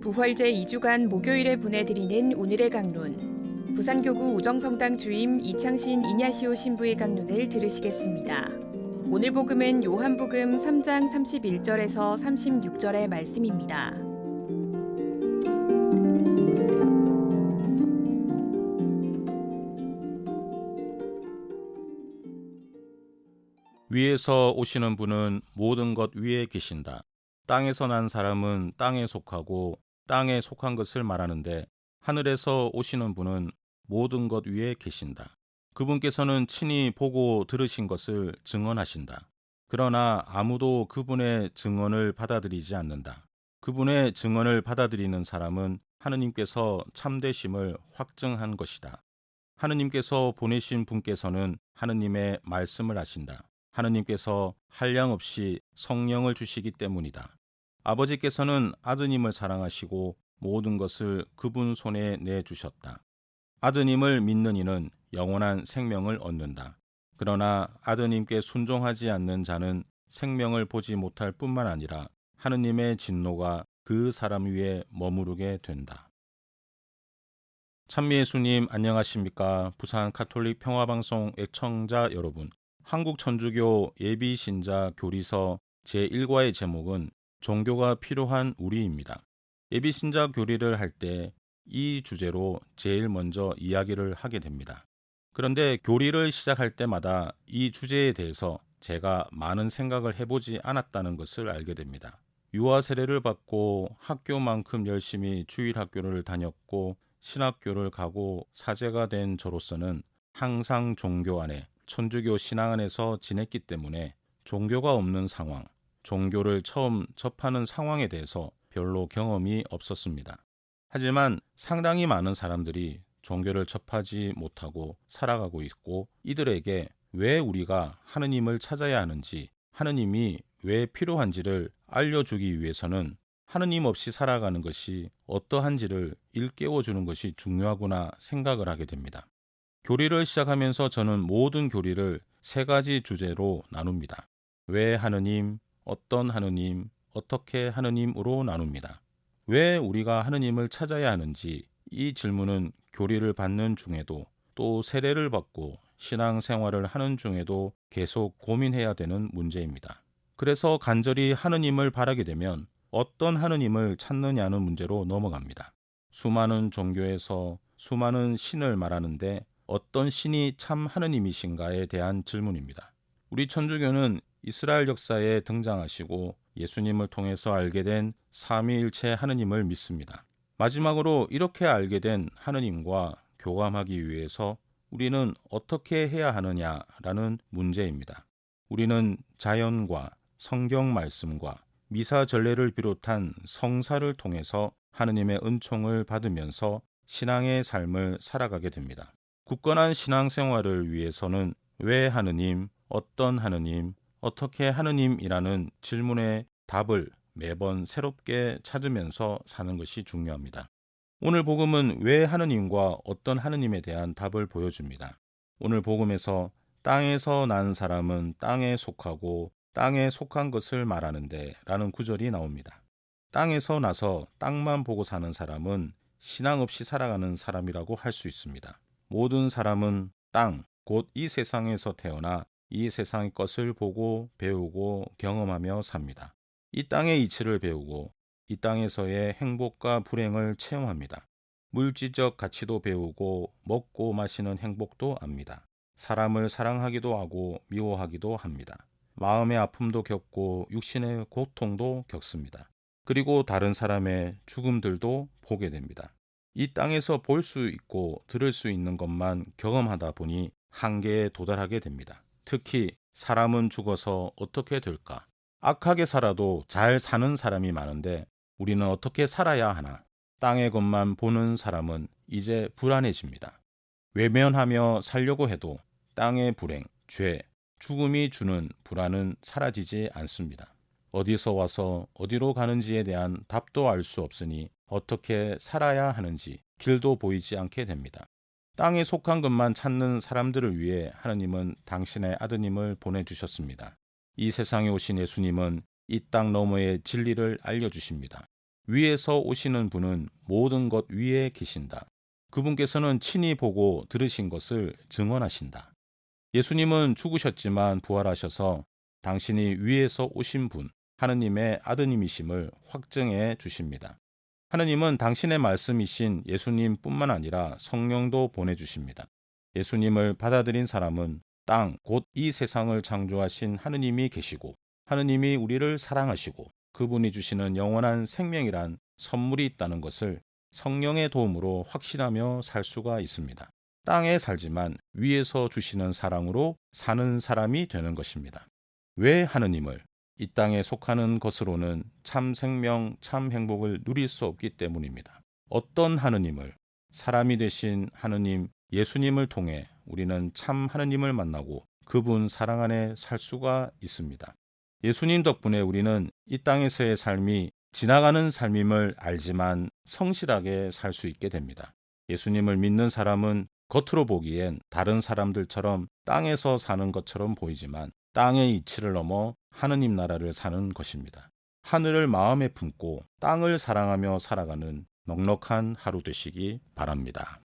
부활제 2주간 목요일에 보내드리는 오늘의 강론. 부산교구 우정성당 주임 이창신 이냐시오 신부의 강론을 들으시겠습니다. 오늘 복음은 요한복음 3장 31절에서 36절의 말씀입니다. 위에서 오시는 분은 모든 것 위에 계신다. 땅에서 난 사람은 땅에 속하고 땅에 속한 것을 말하는데 하늘에서 오시는 분은 모든 것 위에 계신다. 그분께서는 친히 보고 들으신 것을 증언하신다. 그러나 아무도 그분의 증언을 받아들이지 않는다. 그분의 증언을 받아들이는 사람은 하느님께서 참되심을 확증한 것이다. 하느님께서 보내신 분께서는 하느님의 말씀을 하신다. 하느님께서 한량 없이 성령을 주시기 때문이다. 아버지께서는 아드님을 사랑하시고 모든 것을 그분 손에 내주셨다. 아드님을 믿는 이는 영원한 생명을 얻는다. 그러나 아드님께 순종하지 않는 자는 생명을 보지 못할 뿐만 아니라 하느님의 진노가 그 사람 위에 머무르게 된다. 찬미 예수님 안녕하십니까? 부산 카톨릭 평화방송 애청자 여러분. 한국 천주교 예비 신자 교리서 제1과의 제목은 종교가 필요한 우리입니다. 예비 신자 교리를 할 때 이 주제로 제일 먼저 이야기를 하게 됩니다. 그런데 교리를 시작할 때마다 이 주제에 대해서 제가 많은 생각을 해보지 않았다는 것을 알게 됩니다. 유아 세례를 받고 학교만큼 열심히 주일 학교를 다녔고 신학교를 가고 사제가 된 저로서는 항상 종교 안에 천주교 신앙 안에서 지냈기 때문에 종교가 없는 상황, 종교를 처음 접하는 상황에 대해서 별로 경험이 없었습니다. 하지만 상당히 많은 사람들이 종교를 접하지 못하고 살아가고 있고 이들에게 왜 우리가 하느님을 찾아야 하는지, 하느님이 왜 필요한지를 알려주기 위해서는 하느님 없이 살아가는 것이 어떠한지를 일깨워 주는 것이 중요하구나 생각을 하게 됩니다. 교리를 시작하면서 저는 모든 교리를 세 가지 주제로 나눕니다. 왜 하느님, 어떤 하느님, 어떻게 하느님으로 나눕니다. 왜 우리가 하느님을 찾아야 하는지 이 질문은 교리를 받는 중에도 또 세례를 받고 신앙 생활을 하는 중에도 계속 고민해야 되는 문제입니다. 그래서 간절히 하느님을 바라게 되면 어떤 하느님을 찾느냐는 문제로 넘어갑니다. 수많은 종교에서 수많은 신을 말하는데 어떤 신이 참 하느님이신가에 대한 질문입니다. 우리 천주교는 이스라엘 역사에 등장하시고 예수님을 통해서 알게 된 삼위일체 하느님을 믿습니다. 마지막으로 이렇게 알게 된 하느님과 교감하기 위해서 우리는 어떻게 해야 하느냐라는 문제입니다. 우리는 자연과 성경 말씀과 미사 전례를 비롯한 성사를 통해서 하느님의 은총을 받으면서 신앙의 삶을 살아가게 됩니다. 굳건한 신앙생활을 위해서는 왜 하느님, 어떤 하느님, 어떻게 하느님이라는 질문의 답을 매번 새롭게 찾으면서 사는 것이 중요합니다. 오늘 복음은 왜 하느님과 어떤 하느님에 대한 답을 보여줍니다. 오늘 복음에서 땅에서 난 사람은 땅에 속하고 땅에 속한 것을 말하는데 라는 구절이 나옵니다. 땅에서 나서 땅만 보고 사는 사람은 신앙 없이 살아가는 사람이라고 할 수 있습니다. 모든 사람은 땅, 곧 이 세상에서 태어나 이 세상의 것을 보고 배우고 경험하며 삽니다. 이 땅의 이치를 배우고 이 땅에서의 행복과 불행을 체험합니다. 물질적 가치도 배우고 먹고 마시는 행복도 압니다. 사람을 사랑하기도 하고 미워하기도 합니다. 마음의 아픔도 겪고 육신의 고통도 겪습니다. 그리고 다른 사람의 죽음들도 보게 됩니다. 이 땅에서 볼 수 있고 들을 수 있는 것만 경험하다 보니 한계에 도달하게 됩니다. 특히 사람은 죽어서 어떻게 될까? 악하게 살아도 잘 사는 사람이 많은데 우리는 어떻게 살아야 하나? 땅의 것만 보는 사람은 이제 불안해집니다. 외면하며 살려고 해도 땅의 불행, 죄, 죽음이 주는 불안은 사라지지 않습니다. 어디서 와서 어디로 가는지에 대한 답도 알 수 없으니 어떻게 살아야 하는지 길도 보이지 않게 됩니다. 땅에 속한 것만 찾는 사람들을 위해 하느님은 당신의 아드님을 보내주셨습니다. 이 세상에 오신 예수님은 이 땅 너머의 진리를 알려주십니다. 위에서 오시는 분은 모든 것 위에 계신다. 그분께서는 친히 보고 들으신 것을 증언하신다. 예수님은 죽으셨지만 부활하셔서 당신이 위에서 오신 분, 하느님의 아드님이심을 확증해 주십니다. 하느님은 당신의 말씀이신 예수님뿐만 아니라 성령도 보내주십니다. 예수님을 받아들인 사람은 땅, 곧 이 세상을 창조하신 하느님이 계시고, 하느님이 우리를 사랑하시고, 그분이 주시는 영원한 생명이란 선물이 있다는 것을 성령의 도움으로 확신하며 살 수가 있습니다. 땅에 살지만 위에서 주시는 사랑으로 사는 사람이 되는 것입니다. 왜 하느님을 이 땅에 속하는 것으로는 참 생명, 참 행복을 누릴 수 없기 때문입니다. 어떤 하느님을 사람이 되신 하느님 예수님을 통해 우리는 참 하느님을 만나고 그분 사랑 안에 살 수가 있습니다. 예수님 덕분에 우리는 이 땅에서의 삶이 지나가는 삶임을 알지만 성실하게 살 수 있게 됩니다. 예수님을 믿는 사람은 겉으로 보기엔 다른 사람들처럼 땅에서 사는 것처럼 보이지만 땅의 이치를 넘어 하느님 나라를 사는 것입니다. 하늘을 마음에 품고 땅을 사랑하며 살아가는 넉넉한 하루 되시기 바랍니다.